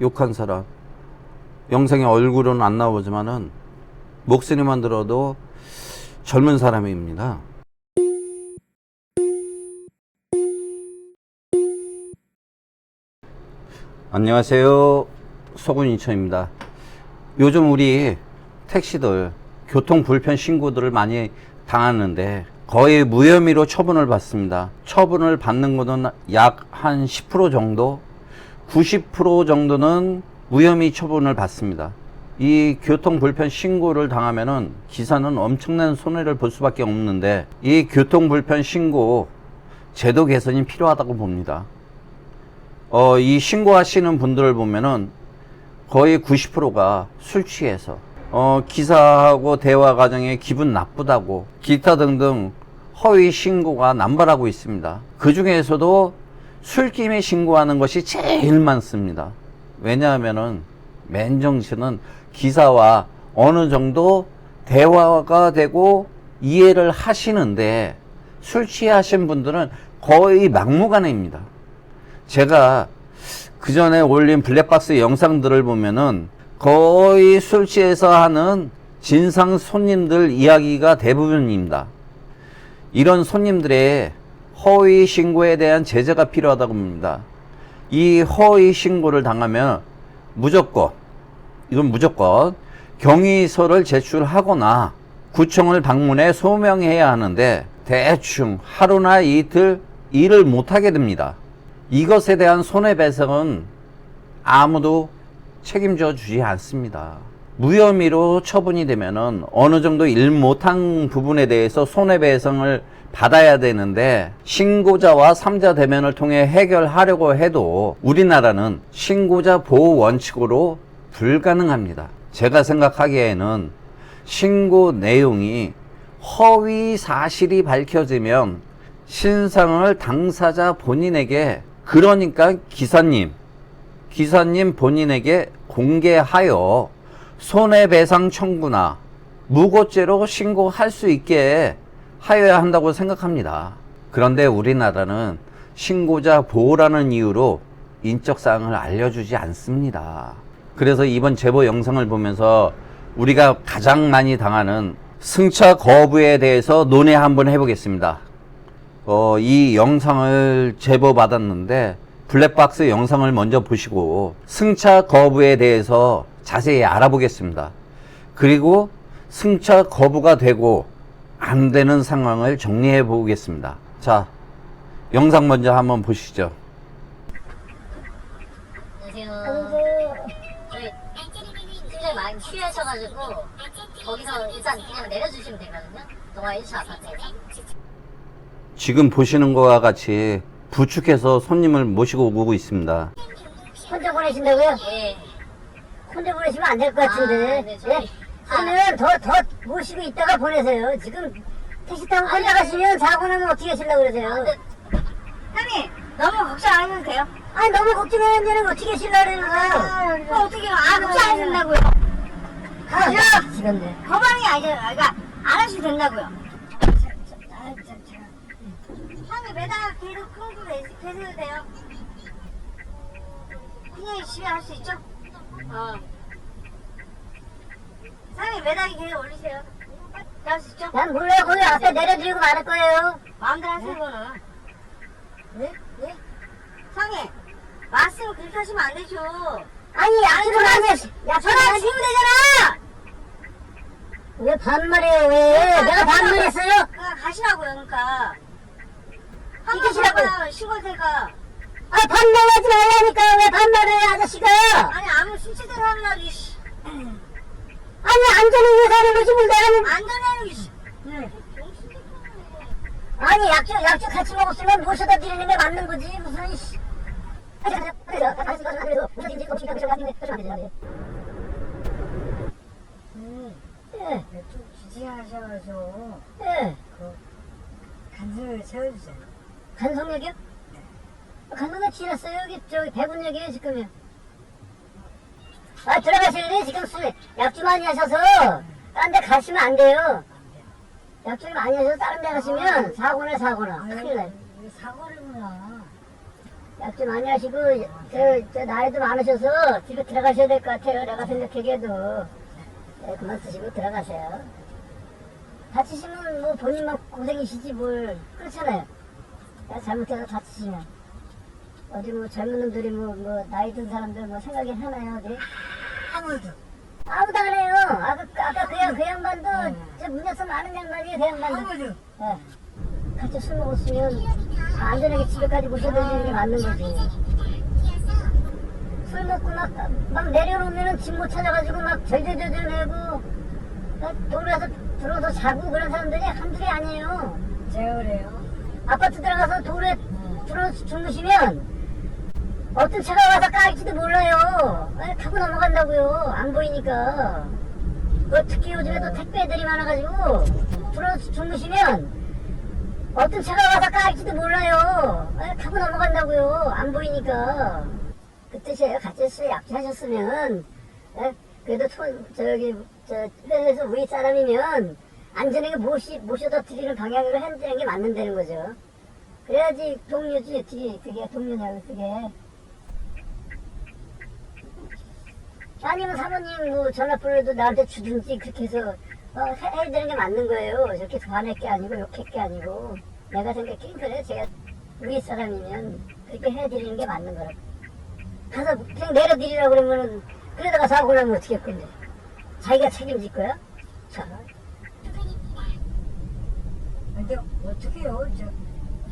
욕한 사람. 영상에 얼굴은 안 나오지만은 목소리만 들어도 젊은 사람입니다. 안녕하세요. 서군 인천입니다. 요즘 우리 택시들 교통 불편 신고들을 많이 당하는데 거의 무혐의로 처분을 받습니다. 처분을 받는 거는 약한 10% 정도, 90% 정도는 무혐의 처분을 받습니다. 이 교통 불편 신고를 당하면은 기사는 엄청난 손해를 볼 수밖에 없는데 이 교통 불편 신고 제도 개선이 필요하다고 봅니다. 어, 이 신고하시는 분들을 보면은 거의 90%가 술 취해서 어, 기사하고 대화 과정에 기분 나쁘다고 기타 등등 허위 신고가 남발하고 있습니다. 그 중에서도 술김에 신고하는 것이 제일 많습니다. 왜냐하면은 맨정신은 기사와 어느 정도 대화가 되고 이해를 하시는데 술 취하신 분들은 거의 막무가내입니다. 제가 그 전에 올린 블랙박스 영상들을 보면은 거의 술 취해서 하는 진상 손님들 이야기가 대부분입니다. 이런 손님들의 허위 신고에 대한 제재가 필요하다고 봅니다. 이 허위 신고를 당하면 무조건, 이건 무조건 경위서를 제출하거나 구청을 방문해 소명해야 하는데 대충 하루나 이틀 일을 못하게 됩니다. 이것에 대한 손해배상은 아무도 책임져 주지 않습니다. 무혐의로 처분이 되면은 어느 정도 일 못한 부분에 대해서 손해배상을 받아야 되는데 신고자와 삼자 대면을 통해 해결하려고 해도 우리나라는 신고자 보호 원칙으로 불가능합니다. 제가 생각하기에는 신고 내용이 허위 사실이 밝혀지면 신상을 당사자 본인에게 그러니까 기사님 기사님 본인에게 공개하여 손해배상 청구나 무고죄로 신고할 수 있게 하여야 한다고 생각합니다. 그런데 우리나라는 신고자 보호라는 이유로 인적사항을 알려주지 않습니다. 그래서 이번 제보 영상을 보면서 우리가 가장 많이 당하는 승차 거부에 대해서 논의 한번 해보겠습니다. 어, 이 영상을 제보 받았는데 블랙박스 영상을 먼저 보시고 승차 거부에 대해서 자세히 알아보겠습니다. 그리고 승차 거부가 되고 안 되는 상황을 정리해 보겠습니다. 자, 영상 먼저 한번 보시죠. 안녕하세요. 저희 굉장히 많이 취하셔가지고 거기서 일단 그냥 내려주시면 되거든요. 동아 1차 아파트에서. 지금 보시는 것과 같이 부축해서 손님을 모시고 오고 있습니다. 혼자 보내신다고요? 예. 혼자 보내시면 안 될 것 같은데. 아, 네, 저희- 예? 그러면 더, 더 모시고 있다가 보내세요. 지금 택시 타고 혼자 아니, 가시면 사고 나면 어떻게 하시려고 그러세요? 근데 형님, 너무 걱정 안 해도 돼요? 아니, 너무 걱정하는 데는 어떻게 하시려고 그러는 거예요? 어, 어떻게 안 걱정 안 된다고요? 가죠! 지금네. 거방이 아니라, 그러니까 안 하셔도 된다고요. 매달 계속 끊고 계셔도 돼요. 그냥 집에 할 수 있죠? 어. 사장님 매달이 계속 올리세요. 할수 있죠? 난 몰라요. 거기 앞에 내려드리고 말할 거예요. 마음대로 하세요, 그거는. 네? 네? 상해. 말씀 그렇게 하시면 안 되죠. 아니 약속을 안 해. 약속을 전화 안 주면 되잖아! 왜 반말이에요? 왜? 내가 반말했어요? 그냥 가시라고요, 그러니까. 시키시라고요. 한번 신고할 테니까. 아 반말하지 말라니까 왜 반말을 해 아저씨가? 아니, 아무 술취된 사람이라도, 씨. 아니 위해서 하는 거지 뭘 내가 뭐- 안전하는 게, 씨. 네. 아니 약주 약주 같이 먹었으면 모셔다 드리는 게 맞는 거지 무슨 씨. 예, 좀 지지하셔가지고 예. 간섭을 세워주세요. 간성역이요? 간성역 지났어요 여기 저기 배분역이에요 지금요 아 들어가셔야 돼 지금 술 약주 많이 하셔서 딴 데 가시면 안 돼요 약주를 많이 하셔서 다른 데 가시면 사고나 사고나 큰일 나요 이게 사고를구나. 약좀 많이 하시고 저, 저 나이도 많으셔서 집에 들어가셔야 될 것 같아요. 내가 생각하기에도 네, 그만 쓰시고 들어가세요. 다치시면 뭐 본인만 고생이시지 뭘 그렇잖아요. 내가 잘못해서 다치시면 어디 뭐 젊은 놈들이 뭐, 뭐 나이 든 사람들 뭐 생각이 하나요 어디? 아무도. 아무도 안 해요. 아까, 아까 그, 양, 그 양반도 저 문에서 많은 양반이에요 그 양반도. 아무도. 예. 같이 술 먹었으면 안전하게 집에까지 모셔다 주는 게 맞는 거지. 술 먹고 막, 막 내려놓으면은 집못 찾아가지고 막 절절절절 내고 막 돌아서 들어서 자고 그런 사람들이 한둘이 아니에요. 제가 그래요. 아파트 들어가서 돌에 들어서 주무시면 어떤 차가 와서 까일지도 몰라요. 에, 타고 넘어간다고요. 안 보이니까. 그 특히 요즘에도 택배들이 많아가지고 들어서 주무시면 어떤 차가 와서 까일지도 몰라요. 에, 타고 넘어간다고요. 안 보이니까. 그 뜻이에요. 술 약주하셨으면 에, 그래도 손, 저기 저 회사에서 우리 사람이면 안전하게 모시, 모셔다 드리는 방향으로 해드리는 게 맞는다는 거죠. 그래야지 동료지, 뒤, 그게 동료냐고, 그게. 아니면 사모님 뭐 전화번호도 나한테 주든지 그렇게 해서 어, 해, 해드리는 게 맞는 거예요. 저렇게 화낼 게 아니고 욕할 게 아니고. 내가 생각하긴 그래. 제가 우리 사람이면 그렇게 해드리는 게 맞는 거라고. 가서 그냥 내려드리라고 그러면은 그러다가 사고 나면 어떻게 할 건데. 자기가 책임질 거야? 자. 근데 어떻게요? 저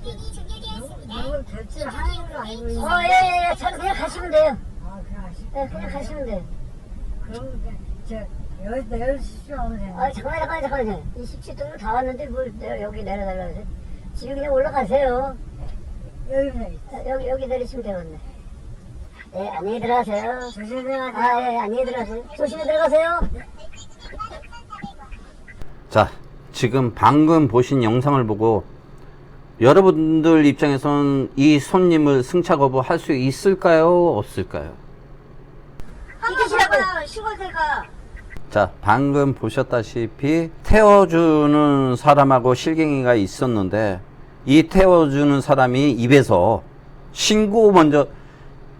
누군 될줄 하는 걸 알고 있는. 어, 예, 예, 예. 저는 그냥 가시면 돼요. 아, 그냥 아시. 예, 그냥 가시면 돼요. 그럼 저 여기 내려주십시오. 하면 아, 잠깐만, 잠깐만, 잠깐만요. 이 17동을 다 왔는데 뭘 내가 여기 내려달라고 그러세요? 집에 그냥 올라가세요. 여기는. 아, 여기, 여기 내리시면 되겠네. 예, 안녕히 들어가세요. 조심히 들어가세요. 아, 예, 안녕히 들어가세요. 조심히 들어가세요. 자, 지금 방금 보신 영상을 보고 여러분들 입장에선 이 손님을 승차 거부할 수 있을까요? 없을까요? 자, 방금 보셨다시피 태워주는 사람하고 실갱이가 있었는데 이 태워주는 사람이 입에서 신고 먼저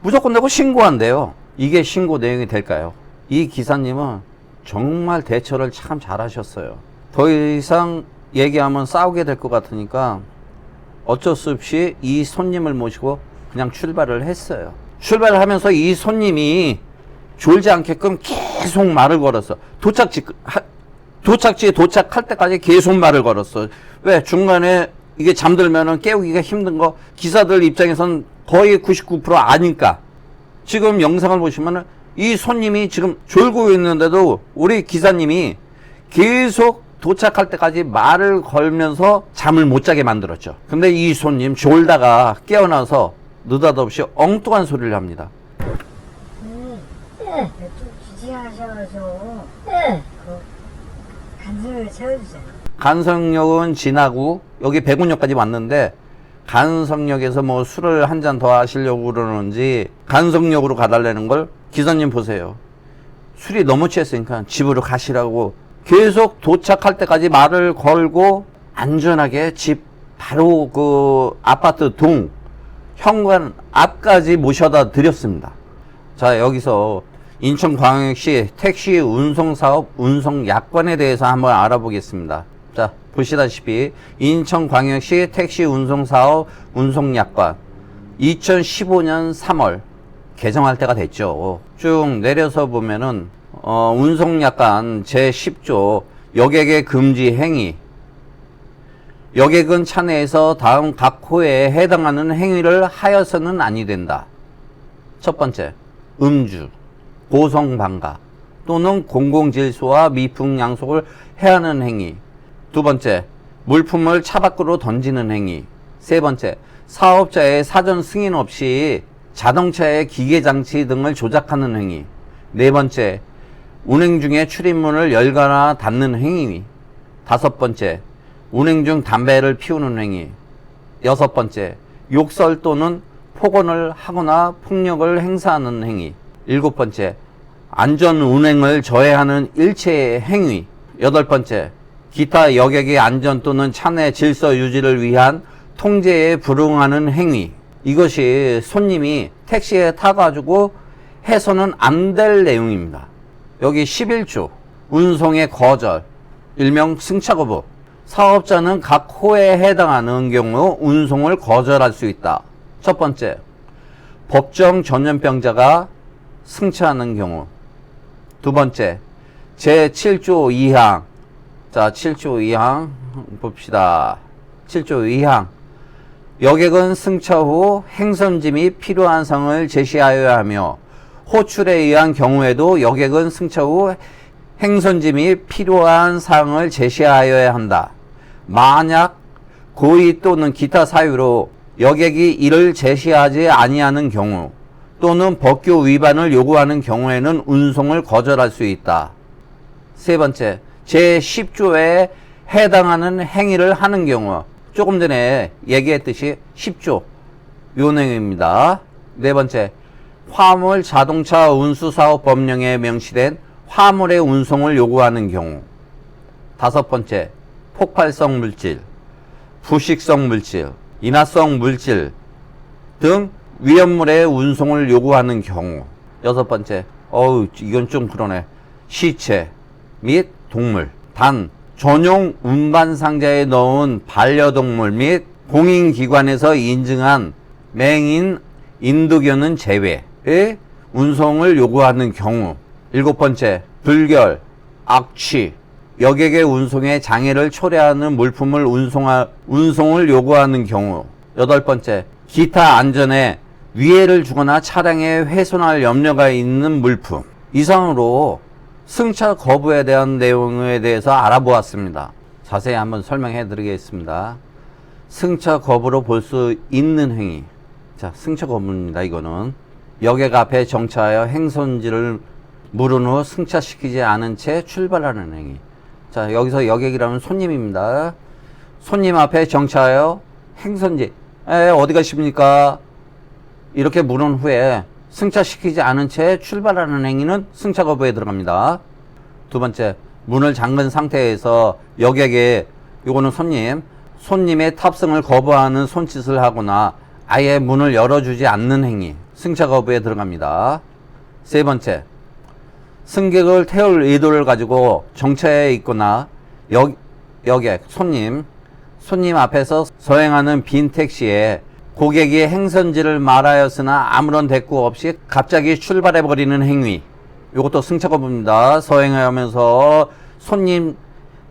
무조건 내고 신고한대요. 이게 신고 내용이 될까요? 이 기사님은 정말 대처를 참 잘하셨어요. 더 이상 얘기하면 싸우게 될 것 같으니까 어쩔 수 없이 이 손님을 모시고 그냥 출발을 했어요. 출발을 하면서 이 손님이 졸지 않게끔 계속 말을 걸었어. 도착지, 하- 도착지에 도착할 때까지 계속 말을 걸었어. 왜? 중간에 이게 잠들면은 깨우기가 힘든 거 기사들 입장에선 거의 99% 아니까. 지금 영상을 보시면은 이 손님이 지금 졸고 있는데도 우리 기사님이 계속 도착할 때까지 말을 걸면서 잠을 못 자게 만들었죠. 근데 이 손님 졸다가 깨어나서 느닷없이 엉뚱한 소리를 합니다. 예, 좀 예. 그 간수를 채워주세요. 간성역은 지나고 여기 백운역까지 왔는데 간성역에서 뭐 술을 한 잔 더 하시려고 그러는지 간성역으로 가달라는 걸 기사님 보세요. 술이 너무 취했으니까 집으로 가시라고 계속 도착할 때까지 말을 걸고 안전하게 집 바로 그 아파트 동 현관 앞까지 모셔다 드렸습니다. 자, 여기서 인천광역시 택시 운송사업 운송약관에 대해서 한번 알아보겠습니다. 자, 보시다시피 인천광역시 택시 운송사업 운송약관 2015년 3월 개정할 때가 됐죠. 쭉 내려서 보면은 어, 운송약관 제10조 여객의 금지 행위 여객은 차 내에서 다음 각 호에 해당하는 행위를 하여서는 아니 된다. 첫 번째, 음주, 고성방가 또는 공공질서와 미풍양속을 해하는 행위. 두 번째, 물품을 차 밖으로 던지는 행위. 세 번째, 사업자의 사전 승인 없이 자동차의 기계장치 등을 조작하는 행위. 네 번째, 운행 중에 출입문을 열거나 닫는 행위. 다섯 번째, 운행 중 담배를 피우는 행위. 여섯 번째, 욕설 또는 폭언을 하거나 폭력을 행사하는 행위. 일곱 번째, 안전 운행을 저해하는 일체의 행위. 여덟 번째, 기타 여객의 안전 또는 차내 질서 유지를 위한 통제에 불응하는 행위. 이것이 손님이 택시에 타가지고 해서는 안 될 내용입니다. 여기 11조 운송의 거절 일명 승차 거부 사업자는 각 호에 해당하는 경우 운송을 거절할 수 있다. 첫 번째 법정 전염병자가 승차하는 경우. 두 번째 제7조 2항. 자 7조 2항 봅시다. 7조 2항. 여객은 승차 후 행선지 및 필요한 상을 제시하여야 하며 호출에 의한 경우에도 여객은 승차 후 행선지 및 필요한 사항을 제시하여야 한다. 만약 고의 또는 기타 사유로 여객이 이를 제시하지 아니하는 경우 또는 법규 위반을 요구하는 경우에는 운송을 거절할 수 있다. 세 번째, 제10조에 해당하는 행위를 하는 경우 조금 전에 얘기했듯이 10조 요 내용입니다. 네 번째, 화물 자동차 운수 사업 법령에 명시된 화물의 운송을 요구하는 경우 다섯 번째, 폭발성 물질, 부식성 물질, 인화성 물질 등 위험물의 운송을 요구하는 경우 여섯 번째, 어우 이건 좀 그러네. 시체 및 동물 단 전용 운반 상자에 넣은 반려동물 및 공인기관에서 인증한 맹인 인도견은 제외의 운송을 요구하는 경우. 일곱 번째 불결 악취. 여객의 운송에 장애를 초래하는 물품을 운송하, 운송을 요구하는 경우. 여덟 번째 기타 안전에 위해를 주거나 차량에 훼손할 염려가 있는 물품 이상으로 승차 거부에 대한 내용에 대해서 알아보았습니다. 자세히 한번 설명해 드리겠습니다. 승차 거부로 볼 수 있는 행위. 자, 승차 거부입니다. 이거는 여객 앞에 정차하여 행선지를 물은 후 승차시키지 않은 채 출발하는 행위. 자, 여기서 여객이라면 손님입니다. 손님 앞에 정차하여 행선지, 에, 어디 가십니까? 이렇게 물은 후에 승차시키지 않은 채 출발하는 행위는 승차 거부에 들어갑니다. 두 번째, 문을 잠근 상태에서 여객에 요거는 손님, 손님의 탑승을 거부하는 손짓을 하거나 아예 문을 열어주지 않는 행위, 승차 거부에 들어갑니다. 세 번째, 승객을 태울 의도를 가지고 정차해 있거나 여, 여객, 손님, 손님 앞에서 서행하는 빈 택시에 고객이 행선지를 말하였으나 아무런 대꾸 없이 갑자기 출발해 버리는 행위. 이것도 승차 거부입니다. 서행하면서 손님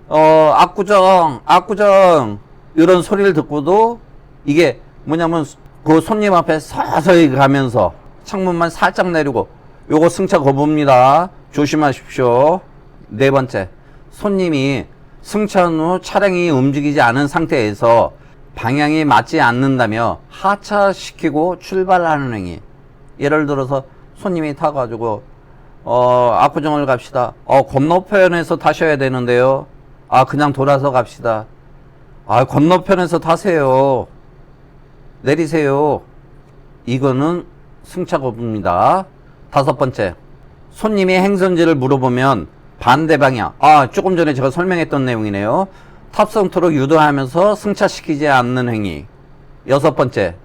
어 압구정 압구정 이런 소리를 듣고도 이게 뭐냐면 그 손님 앞에 서서히 가면서 창문만 살짝 내리고 요거 승차 거부입니다. 조심하십시오. 네 번째 손님이 승차한 후 차량이 움직이지 않은 상태에서 방향이 맞지 않는다며 하차시키고 출발하는 행위. 예를 들어서 손님이 타가지고 어 압구정을 갑시다. 어 건너편에서 타셔야 되는데요. 아 그냥 돌아서 갑시다. 아 건너편에서 타세요. 내리세요. 이거는 승차 거부입니다. 다섯 번째 손님이 행선지를 물어보면 반대 방향. 아 조금 전에 제가 설명했던 내용이네요. 탑승토록 유도하면서 승차시키지 않는 행위. 여섯 번째,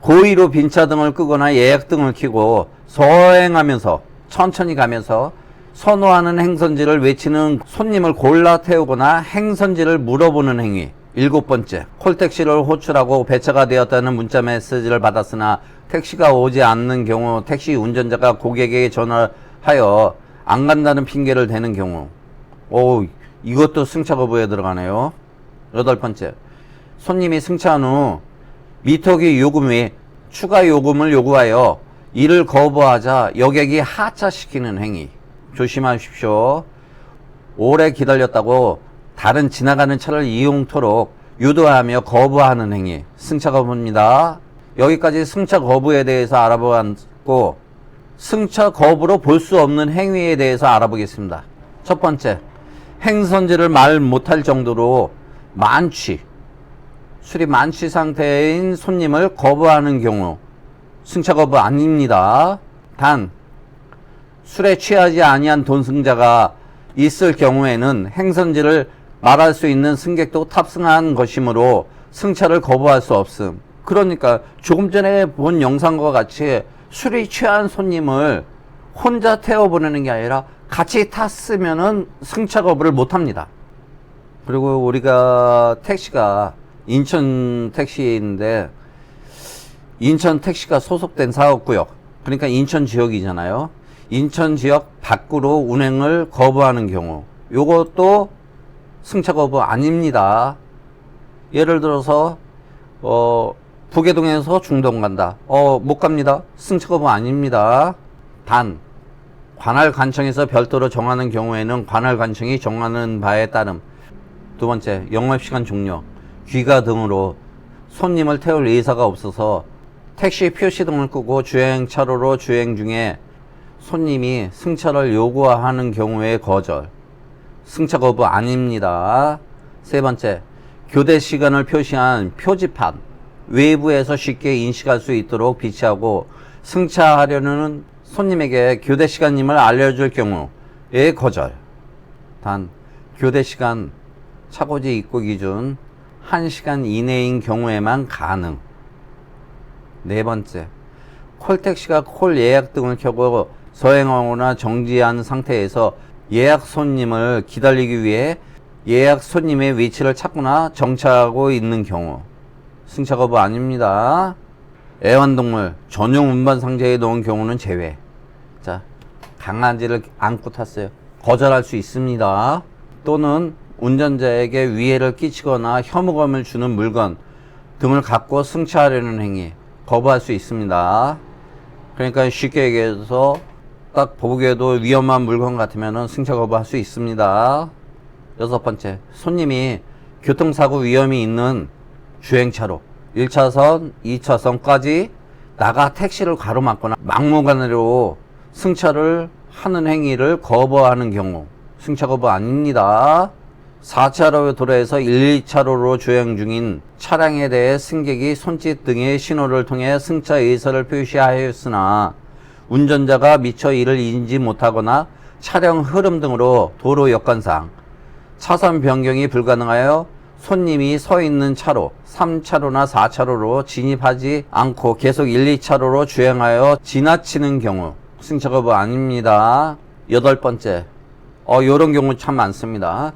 고의로 빈차 등을 끄거나 예약 등을 켜고 서행하면서 천천히 가면서 선호하는 행선지를 외치는 손님을 골라 태우거나 행선지를 물어보는 행위. 일곱 번째, 콜택시를 호출하고 배차가 되었다는 문자 메시지를 받았으나 택시가 오지 않는 경우 택시 운전자가 고객에게 전화하여 안 간다는 핑계를 대는 경우. 오, 이것도 승차 거부에 들어가네요. 여덟 번째, 손님이 승차한 후 미터기 요금 외 추가 요금을 요구하여 이를 거부하자 여객이 하차시키는 행위. 조심하십시오. 오래 기다렸다고 다른 지나가는 차를 이용토록 유도하며 거부하는 행위. 승차 거부입니다. 여기까지 승차 거부에 대해서 알아보았고, 승차 거부로 볼 수 없는 행위에 대해서 알아보겠습니다. 첫 번째, 행선지를 말 못할 정도로 만취, 술이 만취 상태인 손님을 거부하는 경우 승차 거부 아닙니다. 단 술에 취하지 아니한 돈승자가 있을 경우에는 행선지를 말할 수 있는 승객도 탑승한 것이므로 승차를 거부할 수 없음. 그러니까 조금 전에 본 영상과 같이 술이 취한 손님을 혼자 태워보내는 게 아니라 같이 탔으면은 승차 거부를 못 합니다. 그리고 우리가 택시가 인천 택시인데 인천 택시가 소속된 사업구역 그러니까 인천 지역이잖아요. 인천 지역 밖으로 운행을 거부하는 경우 요것도 승차 거부 아닙니다. 예를 들어서 어 부계동에서 중동 간다. 어 못 갑니다. 승차 거부 아닙니다. 단 관할 관청에서 별도로 정하는 경우에는 관할 관청이 정하는 바에 따름 두 번째, 영업시간 종료, 귀가 등으로 손님을 태울 의사가 없어서 택시 표시 등을 끄고 주행 차로로 주행 중에 손님이 승차를 요구하는 경우에 거절. 승차 거부 아닙니다. 세 번째, 교대 시간을 표시한 표지판 외부에서 쉽게 인식할 수 있도록 비치하고 승차하려는 손님에게 교대 시간임을 알려줄 경우에 거절. 단 교대 시간 차고지 입고 기준 1시간 이내인 경우에만 가능. 네 번째, 콜택시가 콜 예약 등을 켜고 서행하거나 정지한 상태에서 예약 손님을 기다리기 위해 예약 손님의 위치를 찾거나 정차하고 있는 경우 승차 거부 아닙니다. 애완동물 전용 운반 상자에 넣은 경우는 제외. 자, 강아지를 안고 탔어요. 거절할 수 있습니다. 또는 운전자에게 위해를 끼치거나 혐오감을 주는 물건 등을 갖고 승차하려는 행위 거부할 수 있습니다. 그러니까 쉽게 얘기해서 딱 보기에도 위험한 물건 같으면 승차 거부할 수 있습니다. 여섯 번째, 손님이 교통사고 위험이 있는 주행차로 1차선, 2차선까지 나가 택시를 가로막거나 막무가내로 승차를 하는 행위를 거부하는 경우 승차 거부 아닙니다. 4차로 도로에서 1, 2차로로 주행 중인 차량에 대해 승객이 손짓 등의 신호를 통해 승차 의사를 표시하였으나 운전자가 미처 이를 인지 못하거나 차량 흐름 등으로 도로 여건상 차선 변경이 불가능하여 손님이 서 있는 차로 3차로나 4차로로 진입하지 않고 계속 1, 2차로로 주행하여 지나치는 경우 승차 거부 아닙니다. 여덟 번째, 어, 요런 경우 참 많습니다.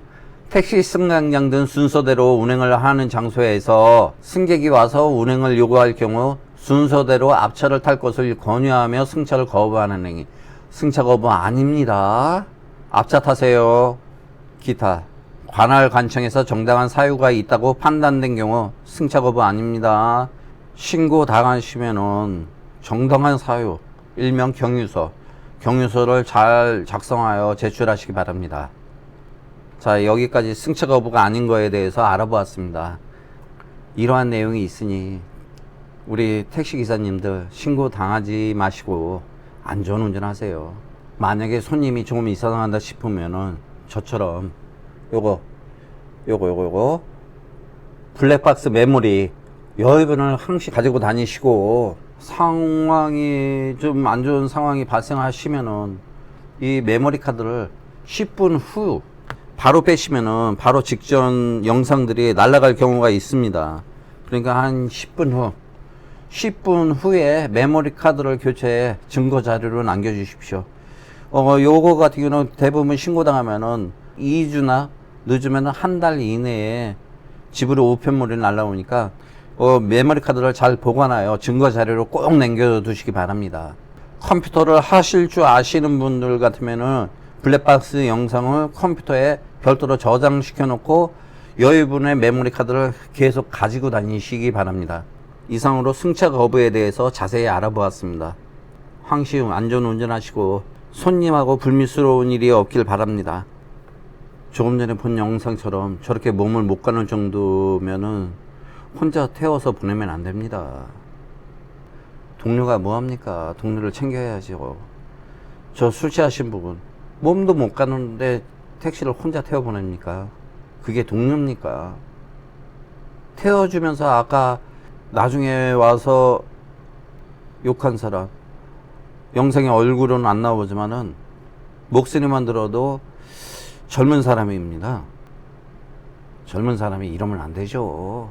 택시 승강장 등 순서대로 운행을 하는 장소에서 승객이 와서 운행을 요구할 경우 순서대로 앞차를 탈 것을 권유하며 승차를 거부하는 행위. 승차 거부 아닙니다. 앞차 타세요. 기타. 관할 관청에서 정당한 사유가 있다고 판단된 경우 승차 거부 아닙니다. 신고 당하시면은 정당한 사유, 일명 경유서, 경유서를 잘 작성하여 제출하시기 바랍니다. 자, 여기까지 승차 거부가 아닌 거에 대해서 알아보았습니다. 이러한 내용이 있으니 우리 택시 기사님들 신고 당하지 마시고 안전 운전하세요. 만약에 손님이 조금 이상하다 싶으면은 저처럼 요거 요거 요거 요거 블랙박스 메모리 여러분을 항시 가지고 다니시고 상황이 좀 안 좋은 상황이 발생하시면은 이 메모리 카드를 10분 후 바로 빼시면은 바로 직전 영상들이 날아갈 경우가 있습니다. 그러니까 한 10분 후 10분 후에 메모리 카드를 교체해 증거 자료로 남겨 주십시오. 어, 요거 같은 경우는 대부분 신고당하면은 2주나 늦으면 한 달 이내에 집으로 우편물이 날라오니까 어, 메모리 카드를 잘 보관하여 증거 자료로 꼭 남겨 두시기 바랍니다. 컴퓨터를 하실 줄 아시는 분들 같으면은 블랙박스 영상을 컴퓨터에 별도로 저장시켜 놓고 여유분의 메모리 카드를 계속 가지고 다니시기 바랍니다. 이상으로 승차 거부에 대해서 자세히 알아보았습니다. 황시웅 안전 운전하시고 손님하고 불미스러운 일이 없길 바랍니다. 조금 전에 본 영상처럼 저렇게 몸을 못 가는 정도면은 혼자 태워서 보내면 안 됩니다. 동료가 뭐합니까? 동료를 챙겨야죠. 저술 취하신 부분 몸도 못 가는데 택시를 혼자 태워 보냅니까? 그게 동료입니까? 태워주면서 아까 나중에 와서 욕한 사람 영상에 얼굴은 안 나오지만은 목소리만 들어도 젊은 사람입니다. 젊은 사람이 이러면 안 되죠.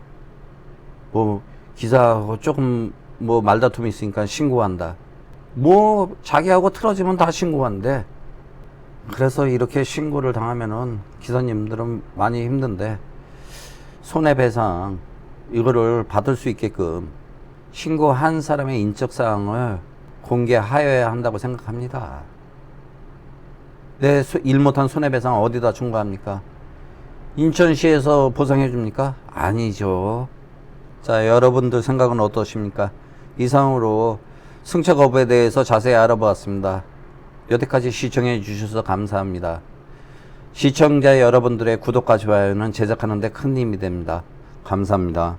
뭐 기사하고 조금 뭐 말다툼이 있으니까 신고한다. 뭐 자기하고 틀어지면 다 신고한대. 그래서 이렇게 신고를 당하면은 기사님들은 많이 힘든데 손해배상 이거를 받을 수 있게끔 신고한 사람의 인적 사항을 공개하여야 한다고 생각합니다. 내 일 못한 손해배상 어디다 청구합니까? 인천시에서 보상해 줍니까? 아니죠. 자, 여러분들 생각은 어떠십니까? 이상으로 승차 거부에 대해서 자세히 알아보았습니다. 여태까지 시청해 주셔서 감사합니다. 시청자 여러분들의 구독과 좋아요는 제작하는 데 큰 힘이 됩니다. 감사합니다.